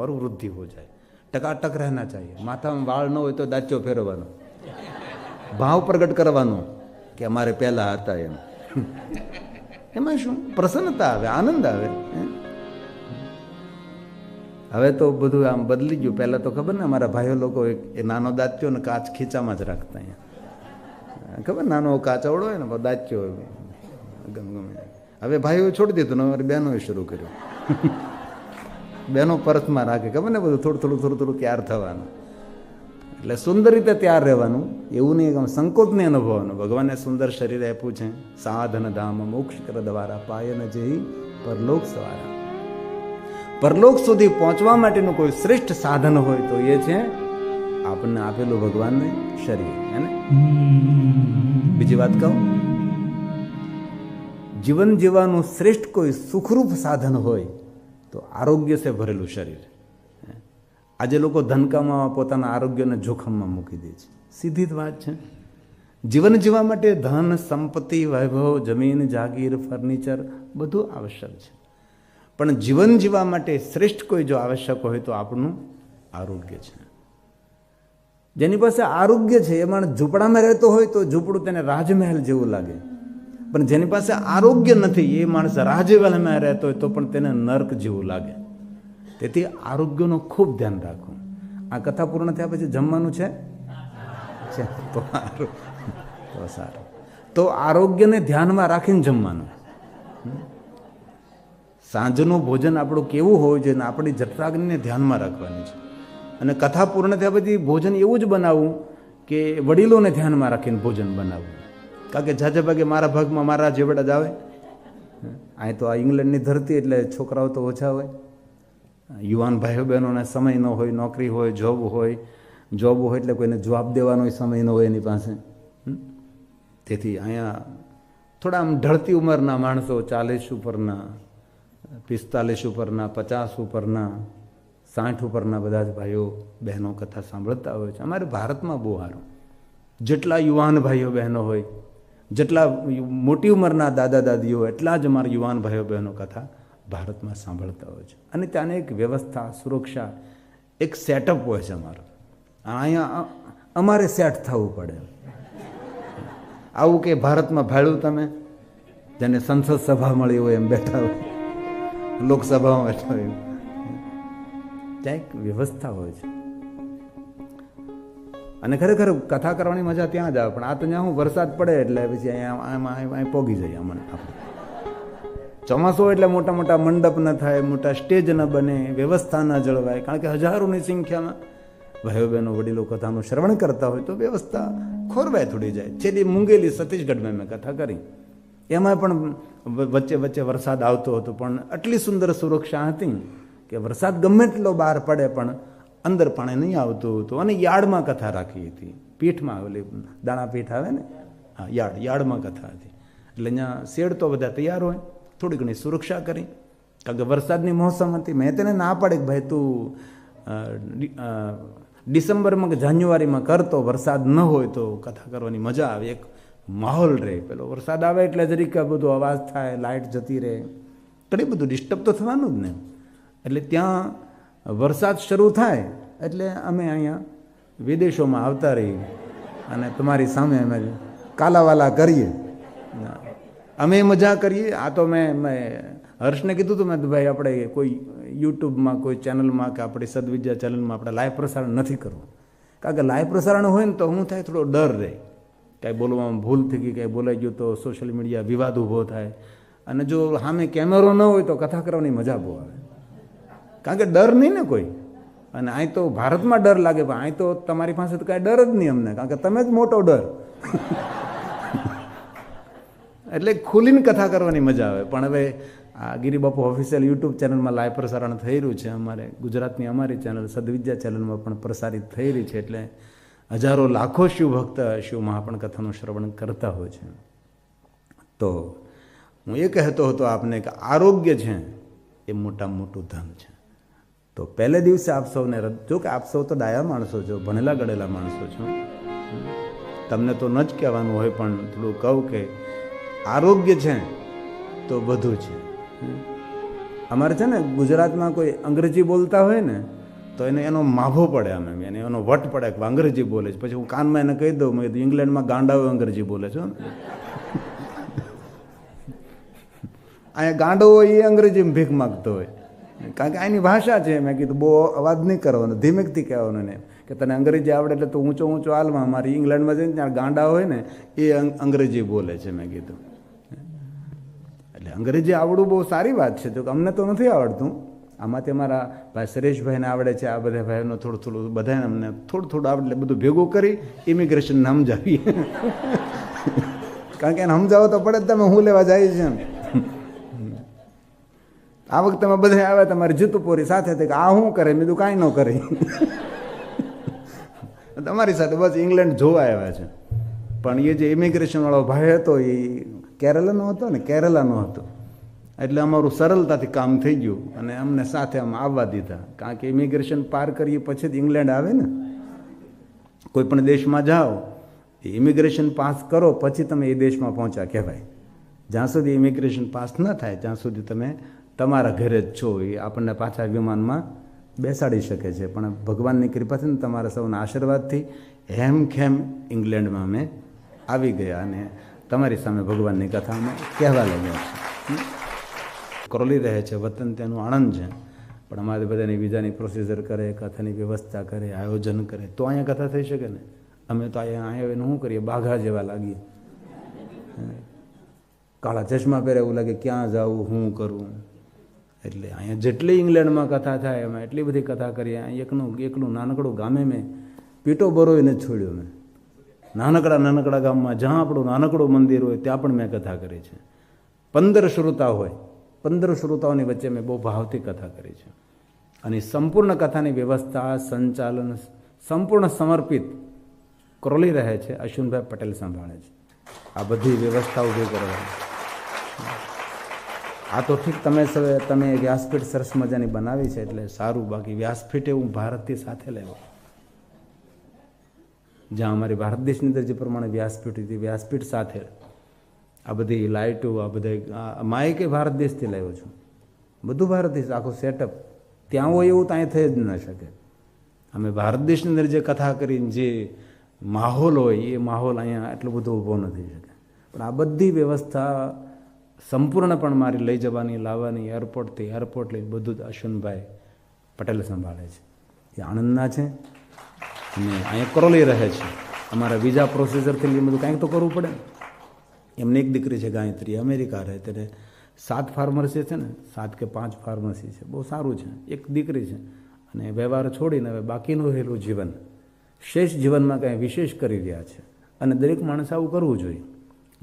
और वृद्धि हो जाए ટકાટક રહેના ચાહીએ માથામાં વાળ ન હોય તો દાચ્યો ફેરવવાનો ભાવ પ્રગટ કરવાનો કે અમારે પહેલા હતા એમ એમાં શું પ્રસન્નતા આવે આનંદ આવે હે? હવે તો બધું આમ બદલી ગયું પહેલાં તો ખબર ને અમારા ભાઈઓ લોકો એક- એ નાનો દાંત્યો ને કાચ ખીચામાં જ રાખતા અહીંયા ખબર નાનો કાચવડો હોય ને પણ દાંત્યો હોય ગમે ગમે હવે ભાઈઓ છોડી દીધું ને અમારી બહેનોએ શરૂ કર્યું બહેનો પરતમાં રાખે, ખબર ને? બધું થોડું થોડું થોડું થોડું તૈયાર થવાનું. એટલે સુંદર રીતે તૈયાર રહેવાનું, એવું નહીં આમ સંકોચ નહીં અનુભવવાનું. ભગવાને સુંદર શરીર આપ્યું છે. સાધન ધામ મોક્ષ કર દ્વારા પાયન જઈ, પરલોક સવારા. પરલોક સુધી પહોંચવા માટેનું કોઈ શ્રેષ્ઠ સાધન હોય તો એ છે આપણને આપેલું ભગવાનને શરીર, હે બીજી વાત કહું? જીવન જીવવાનું શ્રેષ્ઠ કોઈ સુખરૂપ સાધન હોય તો આરોગ્ય સે ભરેલું શરીર. આજે લોકો ધન કમાવા પોતાના આરોગ્યને જોખમમાં મૂકી દે છે. સીધી જ વાત છે. જીવન જીવવા માટે ધન, સંપત્તિ, વૈભવ, જમીન, જાગીર, ફર્નિચર બધું આવશ્યક છે. પણ જીવન જીવવા માટે શ્રેષ્ઠ કોઈ જો આવશ્યક હોય તો આપણું આરોગ્ય છે. જેની પાસે આરોગ્ય છે, એ માણસ ઝૂંપડામાં રહેતો હોય તો ઝૂંપડું તેને રાજમહેલ જેવું લાગે. પણ જેની પાસે આરોગ્ય નથી, એ માણસ રાજમહેલમાં રહેતો હોય તો પણ તેને નર્ક જેવું લાગે. તેથી આરોગ્યનું ખૂબ ધ્યાન રાખવું. આ કથા પૂર્ણ થયા પછી જમવાનું છે? તો તો સારું. તો આરોગ્યને ધ્યાનમાં રાખીને જમવાનું. સાંજનું ભોજન આપણું કેવું હોવું જોઈએ આપણી જઠરાગ્નિને ધ્યાનમાં રાખવાની છે. અને કથા પૂર્ણ થયા પછી ભોજન એવું જ બનાવવું કે વડીલોને ધ્યાનમાં રાખીને ભોજન બનાવવું. કારણ કે જાજે ભાગે મારા ભાગમાં મારા જેવડા જ આવે. અહીં તો આ ઇંગ્લેન્ડની ધરતી એટલે છોકરાઓ તો ઓછા હોય. યુવાન ભાઈઓ બહેનોને સમય ન હોય, નોકરી હોય, જોબ હોય. જોબ હોય એટલે કોઈને જવાબ દેવાનો સમય ન હોય એની પાસે. તેથી અહીંયા થોડા આમ ઢળતી ઉંમરના માણસો ચાલીસ ઉપરના, પિસ્તાલીસ ઉપરના, પચાસ ઉપરના, સાઠ ઉપરના બધા જ ભાઈઓ બહેનો કથા સાંભળતા હોય છે. અમારે ભારતમાં બહુ સારું. જેટલા યુવાન ભાઈઓ બહેનો હોય જેટલા મોટી ઉંમરના દાદા દાદીઓ, એટલા જ અમારા યુવાન ભાઈઓ બહેનો કથા ભારતમાં સાંભળતા હોય છે. અને ત્યાંની એક વ્યવસ્થા, સુરક્ષા, એક સેટઅપ હોય છે અમારો. અહીંયા અમારે સેટ થવું પડે. આવું કે ભારતમાં ભાડ્યું તમે, જેને સંસદ સભા મળી હોય એમ બેઠા હોય, લોકસભામાં બેઠા હોય. ત્યાં એક વ્યવસ્થા હોય છે. અને ખરેખર કથા કરવાની મજા ત્યાં જ આવે, પણ આ તો ત્યાં હું વરસાદ પડે એટલે પછી અહીંયા આમાં પોગી જાય અમને આપણે. ચોમાસું એટલે મોટા મોટા મંડપ ન થાય, મોટા સ્ટેજ ન બને, વ્યવસ્થા ન જળવાય. કારણ કે હજારોની સંખ્યામાં ભાઈઓ બહેનો વડીલો કથાનું શ્રવણ કરતા હોય તો વ્યવસ્થા ખોરવાય થોડી જાય. છેલ્લી મૂંગેલી સતીશગઢમાં મેં કથા કરી. એમાં પણ વચ્ચે વચ્ચે વરસાદ આવતો હતો, પણ આટલી સુંદર સુરક્ષા હતી કે વરસાદ ગમે એટલો બહાર પડે, પણ અંદર પાણી નહીં આવતું હતું. અને યાર્ડમાં કથા રાખી હતી. પીઠમાં આવેલી દાણા પીઠ આવે ને? હા યાર્ડ યાર્ડમાં કથા હતી. એટલે અહીંયા શેડ તો બધા તૈયાર હોય. થોડી ઘણી સુરક્ષા કરી. કારણ કે વરસાદની મોસમ હતી. મેં તેને ના પાડે કે ભાઈ તું ડિસેમ્બરમાં કે જાન્યુઆરીમાં કરતો વરસાદ ન હોય તો કથા કરવાની મજા આવે. એક માહોલ રહે. પેલો વરસાદ આવે એટલે જરીક બધું અવાજ થાય લાઇટ જતી રહે. ઘણી બધું ડિસ્ટર્બ તો થવાનું જ ને. એટલે ત્યાં વરસાદ શરૂ થાય એટલે અમે અહીંયા વિદેશોમાં આવતા રહીએ અને તમારી સામે અમે કાલાવાલા કરીએ. અમે મજા કરીએ. આ તો મેં મેં હર્ષને કીધું હતું મેં ભાઈ, આપણે કોઈ યુટ્યુબમાં, કોઈ ચેનલમાં કે આપણી સદવિદ્યા ચેનલમાં આપણે લાઈવ પ્રસારણ નથી કરવું. કારણ કે લાઈવ પ્રસારણ હોય ને તો હું થાય, થોડો ડર રહે. કાંઈ બોલવામાં ભૂલ થઈ ગઈ, કાંઈ બોલાઈ ગયું તો સોશિયલ મીડિયા વિવાદ ઊભો થાય. અને જો સામે કેમેરો ન હોય તો કથા કરવાની મજા બહુ આવે. કારણ કે ડર નહીં ને કોઈ. અને અહીં તો ભારતમાં ડર લાગે, પણ અહીં તો તમારી પાસે તો કાંઈ ડર જ નહીં અમને, કારણ કે તમે જ મોટો ડર. એટલે ખુલીને કથા કરવાની મજા આવે. પણ હવે આ ગિરિબાપુ ઓફિશિયલ યુટ્યુબ ચેનલમાં લાઈવ પ્રસારણ થઈ રહ્યું છે અમારે, ગુજરાતની અમારી ચેનલ, સદવિદ્યા ચેનલમાં પણ પ્રસારિત થઈ રહી છે, એટલે હજારો લાખો શિવભક્ત શિવ મહાપણ કથાનું શ્રવણ કરતા હોય છે. તો હું એ કહેતો હતો આપને કે આરોગ્ય છે એ મોટા મોટું ધન છે. તો પહેલે દિવસે આપ સૌને જો કે આપ સૌ તો ડાયા માણસો છો, ભણેલા ગળેલા માણસો છો. તમને તો ન જ કહેવાનું હોય, પણ થોડું કહું કે આરોગ્ય છે તો બધું છે. અમારે છે ને ગુજરાતમાં કોઈ અંગ્રેજી બોલતા હોય ને, તો એને એનો માભો પડે અમે એને એનો વટ પડે કે અંગ્રેજી બોલે છે. પછી હું કાનમાં એને કહી દઉં, મેં ઇંગ્લેન્ડમાં ગાંડાઓ અંગ્રેજી બોલે છો. ને અહીંયા ગાંડો એ અંગ્રેજીમાં ભીખ માગતો હોય. કારણ કે આની ભાષા છે, મેં કીધું, બહુ અવાજ નહીં કરવાનો, ધીમેકથી કહેવાનું ને કે તને અંગ્રેજી આવડે એટલે તું ઊંચો ઊંચો હાલમાં, મારી ઇંગ્લેન્ડમાં જઈને ત્યાં ગાંડા હોય ને, એ અંગ્રેજી બોલે છે, મેં કીધું. એટલે અંગ્રેજી આવડવું બહુ સારી વાત છે તો અમને તો નથી આવડતું. આમાંથી અમારા ભાઈ સુરેશભાઈને આવડે છે, આ બધા ભાઈઓનો થોડું થોડું, બધાને અમને થોડું થોડું આવડે એટલે બધું ભેગું કરી ઇમિગ્રેશન સમજાવીએ. કારણ કે એને સમજાવો તો પડે જ, તમે હું લેવા જાય છે એમ. આ વખતે અમે બધા આવ્યા તમારી જૂતુપોરી સાથે કે આ શું કરે? મેં કાંઈ ન કરે. તમારી સાથે બસ ઇંગ્લેન્ડ જોવા આવ્યા છે. પણ એ જે ઇમિગ્રેશનવાળો ભાઈ હતો, એ કેરલાનો હતો ને, કેરલાનો હતો. એટલે અમારું સરળતાથી કામ થઈ ગયું અને અમને સાથે આમ આવવા દીધા. કારણ કે ઇમિગ્રેશન પાર કરીએ પછી જ ઇંગ્લેન્ડ આવે ને. કોઈ પણ દેશમાં જાઓ ઇમિગ્રેશન પાસ કરો, પછી તમે એ દેશમાં પહોંચ્યા કહેવાય. જ્યાં સુધી ઇમિગ્રેશન પાસ ન થાય, ત્યાં સુધી તમે તમારા ઘરે જ છો, એ આપણને પાછા વિમાનમાં બેસાડી શકે છે. પણ ભગવાનની કૃપાથી ને તમારા સૌના આશીર્વાદથી હેમ ખેમ ઇંગ્લેન્ડમાં અમે આવી ગયા અને તમારી સામે ભગવાનની કથા અમે કહેવા લાગ્યા છીએ. કરોલી રહે છે વતન, તેનું આણંદ છે. પણ અમારે બધાની વિઝાની પ્રોસિજર કરે, કથાની વ્યવસ્થા કરે, આયોજન કરે. તો અહીંયા કથા થઈ શકે ને? અમે તો અહીંયા અહીંયા શું કરીએ? બાઘા જેવા લાગીએ. કાળા ચશ્મા પહેરે એવું લાગે, ક્યાં જાવું શું કરવું એટલે અહીંયા જેટલી ઇંગ્લેન્ડમાં કથા થાય એમાં એટલી બધી કથા કરી અહીં એકનું, એકલું નાનકડું ગામે મેં પીટો બરોઈને છોડ્યો મેં નાનકડા નાનકડા ગામમાં જ્યાં આપણું નાનકડું મંદિર હોય, ત્યાં પણ મેં કથા કરી છે. પંદર શ્રોતા હોય, પંદર શ્રોતાઓની વચ્ચે મેં બહુ ભાવથી કથા કરી છે. અને સંપૂર્ણ કથાની વ્યવસ્થા, સંચાલન, સંપૂર્ણ સમર્પિત ક્રોલી રહે છે, અશ્વિનભાઈ પટેલ સંભાળે છે. આ બધી વ્યવસ્થા ઊભી કરવાની. આ તો ઠીક. તમે તમે વ્યાસપીઠ સરસ મજાની બનાવી છે એટલે સારું. બાકી વ્યાસપીઠે હું ભારતથી સાથે લેવો જ્યાં અમારી ભારત દેશની અંદર જે પ્રમાણે વ્યાસપીઠ હતી, વ્યાસપીઠ સાથે. આ બધી લાઇટો આ બધા માઇકે ભારત દેશથી લાવ્યો છું. બધું ભારત દેશ, આખું સેટઅપ. ત્યાં હોય એવું ત્યાં થઈ જ ન શકે. અમે ભારત દેશની અંદર જે કથા કરીને જે માહોલ હોય, એ માહોલ અહીંયા એટલો બધો ઊભો ન થઈ શકે. પણ આ બધી વ્યવસ્થા સંપૂર્ણપણ મારી લઈ જવાની, લાવવાની એરપોર્ટથી એરપોર્ટ લઈ બધું જ અશ્વિનભાઈ પટેલ સંભાળે છે. એ આણંદના છે અને અહીંયા કરોલી રહે છે. અમારા વિઝા પ્રોસીજરથી લઈને બધું કાંઈક તો કરવું પડે એમની એક દીકરી છે ગાયત્રી, અમેરિકા રહે ત્યારે સાત ફાર્મસી છે ને, સાત કે પાંચ ફાર્મસી છે. બહુ સારું છે. એક દીકરી છે અને વ્યવહાર છોડીને હવે બાકીનું રહેલું જીવન. શેષ જીવનમાં કાંઈ વિશેષ કરી રહ્યા છે. અને દરેક માણસ આવું કરવું જોઈએ.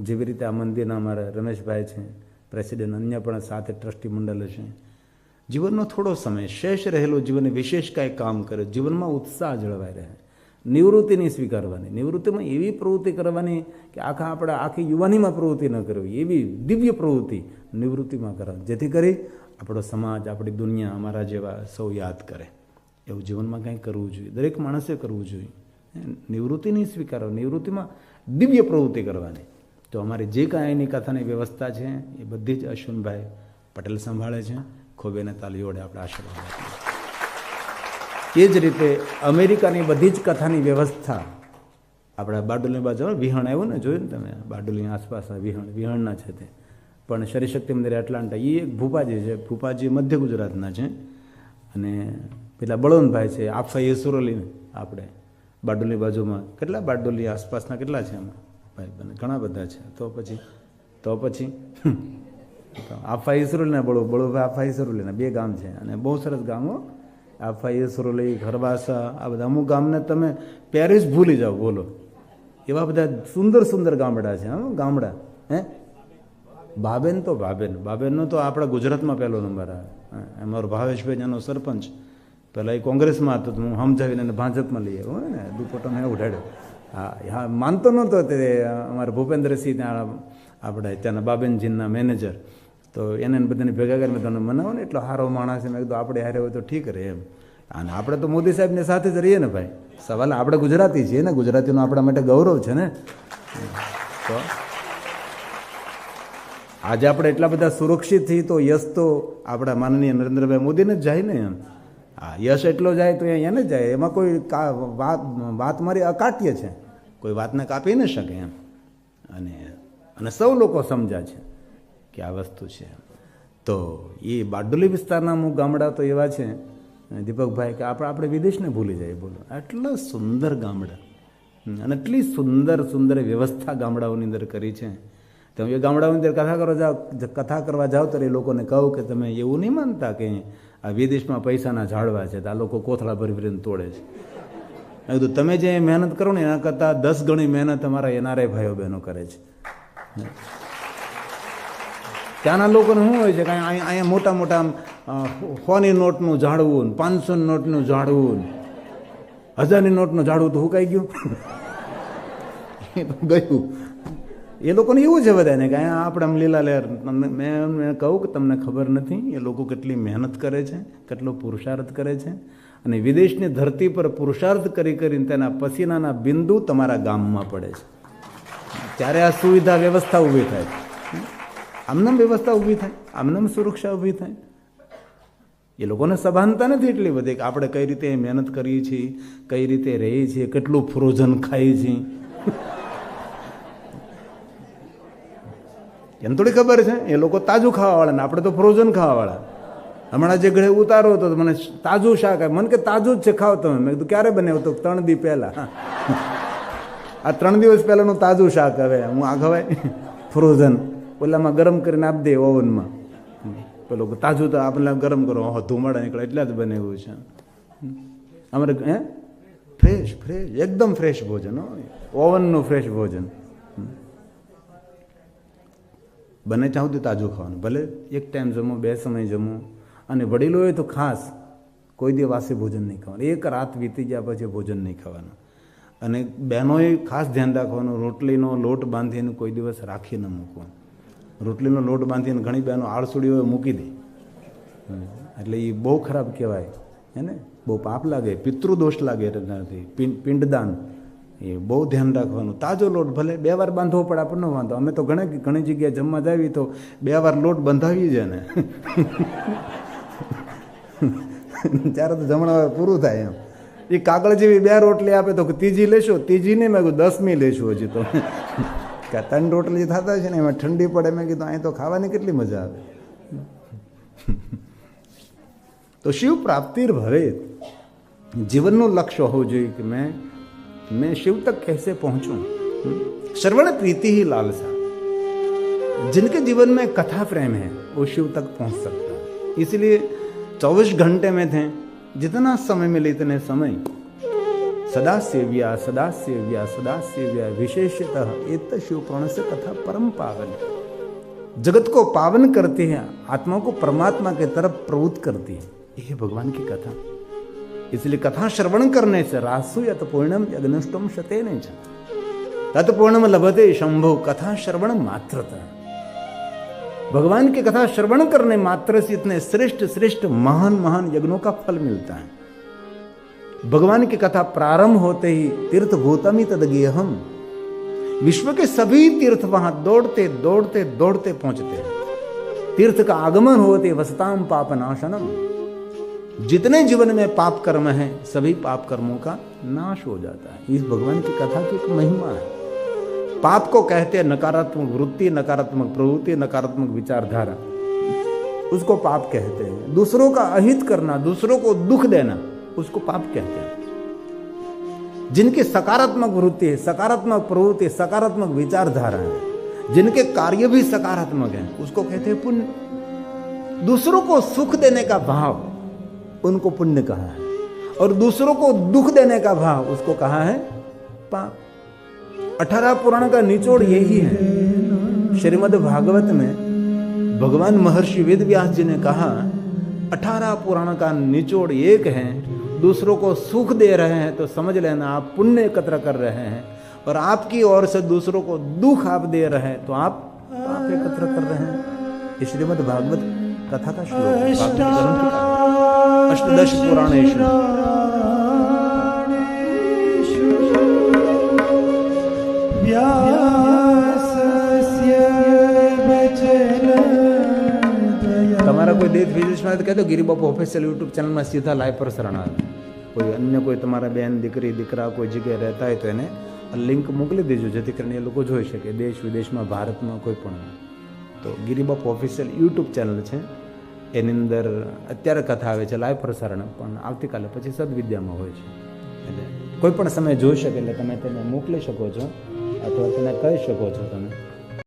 જેવી રીતે આ મંદિરના અમારા રમેશભાઈ છે, પ્રેસિડેન્ટ, અન્ય પણ સાથે ટ્રસ્ટી મંડળ છે. જીવનનો થોડો સમય શેષ રહેલો, જીવન વિશેષ કાંઈ કામ કરે, જીવનમાં ઉત્સાહ જળવાઈ રહે. નિવૃત્તિની સ્વીકારવાની, નિવૃત્તિમાં એવી પ્રવૃત્તિ કરવાની કે આખા આપણે આખી યુવાનીમાં પ્રવૃત્તિ ન કરવી, એવી દિવ્ય પ્રવૃત્તિ નિવૃત્તિમાં કરવાની, જેથી કરી આપણો સમાજ, આપણી દુનિયા અમારા જેવા સૌ યાદ કરે. એવું જીવનમાં કંઈ કરવું જોઈએ, દરેક માણસે કરવું જોઈએ. નિવૃત્તિ નહીં સ્વીકારો નિવૃત્તિમાં દિવ્ય પ્રવૃત્તિ કરવાની. તો અમારી જે કાંઈ એની કથાની વ્યવસ્થા છે, એ બધી જ અશ્વિનભાઈ પટેલ સંભાળે છે. ખૂબ એને તાલીઓડે આપણે આશીર્વાદ એ જ રીતે અમેરિકાની બધી જ કથાની વ્યવસ્થા આપણા બારડોલીની બાજુ વિહણ આવ્યું ને, જોયું ને તમે? બારડોલીની આસપાસ વિહણ, વિહણના છે તે. પણ શરીશક્તિ મંદિર એટલાન્ટા એ એક ભૂપાજી છે. ભૂપાજી મધ્ય ગુજરાતના છે. અને પેલા બળવંતભાઈ છે, આફા યસુરલી આપણે બારડોલી બાજુમાં. કેટલા બારડોલી આસપાસના કેટલા છે એમાં? ભાઈ બને ઘણા બધા છે. તો પછી તો પછી આફા ઈસરોલી ને બળો બળોભાઈ આફા ઈસરોલી ને બે ગામ છે, અને બહુ સરસ ગામો આફા ઈસરોલી ખરબાસા આ બધા અમુક ગામને તમે પેરિસ ભૂલી જાઓ, બોલો. એવા બધા સુંદર સુંદર ગામડા છે, હા, ગામડા, હે? ભાબેન તો બાબેન બાબેનનો તો આપણા ગુજરાતમાં પહેલો નંબર આવે. અમારો ભાવેશભાઈ એનો સરપંચ. પહેલાં એ કોંગ્રેસમાં હતો હું સમજાવીને ભાજપમાં લઈ આવ્યો ને. દુપટ્ટો મેં ઉઠાડ્યો હા માનતો નહોતો તે અમારા ભૂપેન્દ્રસિંહના આપણે ત્યાંના બાબેનજીના મેનેજર. તો એને બધાને ભેગા કરીને તમને મનાવો ને, એટલો સારો માણસ મેં કીધું, આપણે હારે હોય તો ઠીક રહે એમ. અને આપણે તો મોદી સાહેબની સાથે જ રહીએ ને ભાઈ. સવાલ આપણે ગુજરાતી છીએ ને, ગુજરાતીનો આપણા માટે ગૌરવ છે ને. તો આજે આપણે એટલા બધા સુરક્ષિત થઈ તો યશ તો આપણા માનનીય નરેન્દ્રભાઈ મોદીને જ જાય ને એમ. હા, યશ એટલો જાય તો અહીંયા જાય. એમાં કોઈ વાત વાત મારી અકાટ્ય છે. કોઈ વાતને કાપી ન શકે એમ. અને અને સૌ લોકો સમજ્યા છે કે આ વસ્તુ છે. તો એ બારડોલી વિસ્તારના અમુક ગામડા તો એવા છે, દીપકભાઈ, કે આપણે આપણે વિદેશને ભૂલી જાય બોલો, આટલા સુંદર ગામડા. અને એટલી સુંદર સુંદર વ્યવસ્થા ગામડાઓની અંદર કરી છે. તમે એ ગામડાઓની અંદર કથા કરવા જાઓ, કથા કરવા જાઓ ત્યારે એ લોકોને કહું કે તમે એવું નહીં માનતા કે આ વિદેશમાં પૈસાના ઝાડવા છે તો આ લોકો કોથળા ભરી ભરીને તોડે છે. મેં કીધું, તમે જે મહેનત કરો ને એના કરતાં દસ ગણી મહેનત અમારા એનઆરઆઈ ભાઈઓ બહેનો કરે છે. ત્યાંના લોકોને શું હોય છે કે અહીંયા મોટા મોટા સોની નોટનું ઝાડવું, પાંચસો નોટનું ઝાડવું, હજારની નોટનું ઝાડવું તો હુકાઈ ગયું. ગયું. એ લોકોને એવું છે બધાને કે આપણે આમ લીલા લહેર. મેં એમને કહું કે તમને ખબર નથી, એ લોકો કેટલી મહેનત કરે છે, કેટલો પુરુષાર્થ કરે છે. અને વિદેશની ધરતી પર પુરુષાર્થ કરી કરીને તેના પસીનાના બિંદુ તમારા ગામમાં પડે છે. ત્યારે આ સુવિધા વ્યવસ્થા ઊભી થાય આમનામ વ્યવસ્થા ઊભી થાય, આમનામ સુરક્ષા ઊભી થાય. એ લોકોને સભાનતા નથી એટલી બધી કે આપણે કઈ રીતે મહેનત કરીએ છીએ, કઈ રીતે રહીએ છીએ, કેટલું ફ્રોઝન ખાઈએ છીએ. એમ થોડી ખબર છે? એ લોકો તાજું ખાવાવાળા ને આપણે તો ફ્રોઝન ખાવાવાળા. હમણાં જે ઘરે ઉતારો હતો મને તાજું શાક. મને કે તાજું જ છે, ખાવ તમે. મેં કીધું, ક્યારે બને? તો ત્રણ દી પહેલા. આ ત્રણ દિવસ પહેલાંનું તાજું શાક હવે હું આ ખવાય. ફ્રોઝન ઓલામાં ગરમ કરીને આપી દે ઓવનમાં. પેલું તાજું તો આપણે ગરમ કરો. હો ધુમાડા નીકળે, એટલે જ બને છે. અમારે, હે? ફ્રેશ ફ્રેશ એકદમ ફ્રેશ ભોજન, હો. ઓવનનું ફ્રેશ ભોજન. બને ત્યાં સુધી તાજું ખાવાનું. ભલે એક ટાઈમ જમો, બે સમય જમો. અને વડીલોએ તો ખાસ કોઈ દી વાસે ભોજન નહીં ખાવાનું. એક રાત વીતી ગયા પછી ભોજન નહીં ખાવાનું. અને બહેનોએ ખાસ ધ્યાન રાખવાનું, રોટલીનો લોટ બાંધીને કોઈ દિવસ રાખી ન મૂકવાનું. રોટલીનો લોટ બાંધીને ઘણી બહેનો આળસુડીઓ મૂકી દે. એટલે એ બહુ ખરાબ કહેવાય. હે ને? બહુ પાપ લાગે, પિતૃદોષ લાગે એનાથી. પિંડદાન. એ બહુ ધ્યાન રાખવાનું. તાજો લોટ ભલે બે વાર બાંધવો પડે, આપણને વાંધો. અમે તો ઘણી ઘણી જગ્યાએ જમવા જાવી તો બે વાર લોટ બંધાવી છે ને. ત્યારે તો જમણા પૂરું થાય એમ. એ કાગળ જેવી બે રોટલી આપે તો ત્રીજી લેશો ત્રીજી નહીં મેં કીધું દસમી લેશું હજી તો. કે ત્રણ રોટલી થતા છે ને, એમાં ઠંડી પડે, મેં કીધું અહીં તો ખાવાની કેટલી મજા આવે. તો શિવ પ્રાપ્તિ ભવે જીવનનું લક્ષ્ય હોવું જોઈએ કે મેં मैं शिव तक कैसे पहुंचूं? श्रवण प्रीति ही लालसा। जिनके जीवन में कथा प्रेम है, वो शिव तक पहुँच सकता है। इसलिए 24 घंटे में थे, जितना समय मिले इतने समय। सदा सेव्या सदा सेव्या सदा सेव्या विशेषतः एक शिव पुराण से कथा परम पावन। जगत को पावन करती है, आत्मा को परमात्मा की तरफ़ प्रवृत्त करती है। यह भगवान की कथा। इसलिए कथा श्रवण करने से रासु यत पूर्णम यज्ञष्टम शते नहीं तत् पूर्णम लभते शंभु, कथा श्रवण मात्रता। भगवान की कथा श्रवण करने मात्र से इतने श्रेष्ठ श्रेष्ठ, महान महान यज्ञों का फल मिलता है। भगवान की कथा प्रारंभ होते ही तीर्थ भूतमी तदगेहम विश्व के सभी तीर्थ वहाँ दौड़ते दौड़ते दौड़ते पहुँचते हैं। तीर्थ का आगमन होते वसताम पाप नाशनम जितने जीवन में पाप कर्म है, सभी पाप कर्मों का नाश हो जाता है। इस भगवान की कथा की एक महिमा है। पाप को कहते हैं नकारात्मक वृत्ति, नकारात्मक प्रवृत्ति, नकारात्मक विचारधारा। उसको पाप कहते हैं। दूसरों का अहित करना, दूसरों को दुख देना, उसको पाप कहते हैं। जिनकी सकारात्मक वृत्ति है, सकारात्मक प्रवृत्ति, सकारात्मक विचारधारा है, जिनके कार्य भी सकारात्मक है, उसको कहते हैं पुण्य। दूसरों को सुख देने का भाव उनको पुण्य कहा है और दूसरों को दुख देने का भाव उसको कहा है पाप। अठारह पुराण का निचोड़ यही है। श्रीमद् भागवत में भगवान महर्षि वेद व्यास जी ने कहा, अठारह पुराण का निचोड़ एक है, दूसरों को सुख दे रहे हैं तो समझ लेना आप पुण्य एकत्र कर रहे हैं और आपकी ओर से दूसरों को दुख आप दे रहे हैं तो आप पाप एकत्र कर रहे हैं। श्रीमद् भागवत कथा का श्लोक અષ્ટદશ પુરાણેશુ તમારા કોઈ દેશ વિદેશમાં કહેતો ગિરિબાપુ ઓફિશિયલ યુટ્યુબ ચેનલમાં સીધા લાઈવ પ્રસારણ આવે કોઈ અન્ય કોઈ તમારા બેન દીકરી દીકરા કોઈ જગ્યાએ રહેતા હોય તો એને લિંક મોકલી દેજો જેથી કરીને એ લોકો જોઈ શકે દેશ વિદેશમાં ભારતમાં કોઈ પણ તો ગિરિબાપુ ઓફિશિયલ યુટ્યુબ ચેનલ છે એની અંદર અત્યારે કથા આવે છે, લાઈવ પ્રસારણ, પણ આવતીકાલે પછી સદવિદ્યામાં હોય છે. એટલે કોઈ પણ સમય જોઈ શકે એટલે તમે તેને મોકલી શકો છો, અથવા તેને કહી શકો છો તમે.